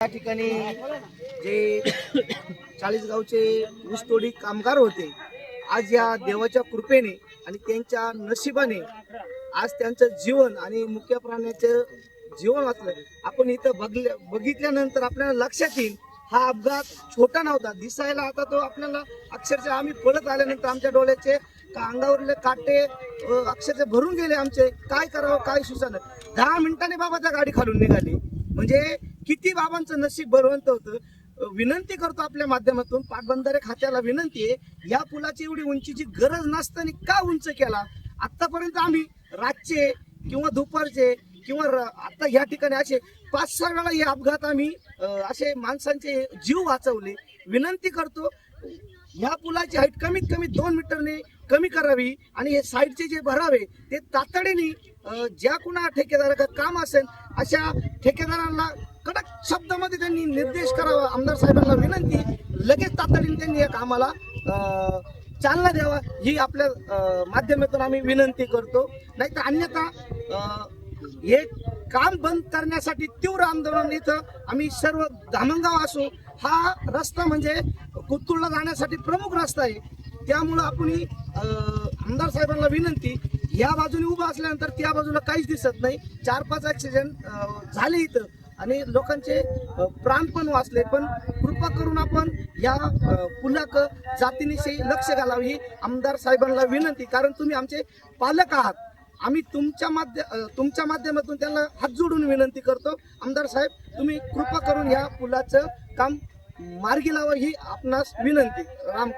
या ठिकाणी जे चाळीसगावचे ऊसतोडी कामगार होते आज या देवाच्या कृपेने आणि त्यांच्या नशिबाने आज त्यांचं जीवन आणि मुख्य प्राण्याचं जीवन वाचलं. आपण इथं बघल्या बघितल्यानंतर आपल्याला लक्षात येईल हा अपघात छोटा नव्हता. दिसायला आता तो आपल्याला अक्षरशः आम्ही पळत आल्यानंतर आमच्या डोळ्याचे का अंगावरले काटे अक्षरशः भरून गेले आमचे. काय करावं काय सुचानं? दहा मिनिटांनी बाबा त्या गाडी खालून निघाली. म्हणजे किती बाबांचं नशीब बळवंत होतं विनंती करतो आपल्या माध्यमातून पाटबंधारे खात्याला विनंती आहे या पुलाची एवढी उंचीची गरज नसताना का उंच केला? आतापर्यंत आम्ही रातचे किंवा दुपारचे किंवा र- आता या ठिकाणी असे पाच सहा वेळा हे अपघात आम्ही असे माणसांचे जीव वाचवले. विनंती करतो या पुलाची हाईट कमीत कमी दोन मीटरने कमी करावी आणि हे साईडचे जे भरावे ते तातडीने ज्या कुणा ठेकेदाराचं काम असेल अशा ठेकेदारांना शब्दामध्ये त्यांनी निर्देश करावा आमदार साहेबांना विनंती लगेच तातडीने त्यांनी या कामाला चालना द्यावा ही आपल्या माध्यमातून आम्ही विनंती करतो. नाहीतर अन्यथा हे काम बंद करण्यासाठी तीव्र आंदोलन इथं आम्ही सर्व धामणगाव असो हा रस्ता म्हणजे कुतुळला जाण्यासाठी प्रमुख रस्ता आहे. त्यामुळं आपण आमदार साहेबांना विनंती या बाजूने उभं असल्यानंतर त्या बाजूला काहीच दिसत नाही. चार पाच ॲक्सिडेंट झाले इथं. आणि लोकांचे प्राण पण वाचले. पण कृपा करून आपण या अं, पुलाक जातीनिशी लक्ष घालावी ही आमदार साहेबांना विनंती. कारण तुम्ही आमचे पालक आहात. आम्ही तुमच्या माध्य तुमच्या माध्यमातून त्यांना हात जोडून विनंती करतो. आमदार साहेब तुम्ही कृपा करून या पुलाचं काम मार्गी लावा ही आपणास विनंती. राम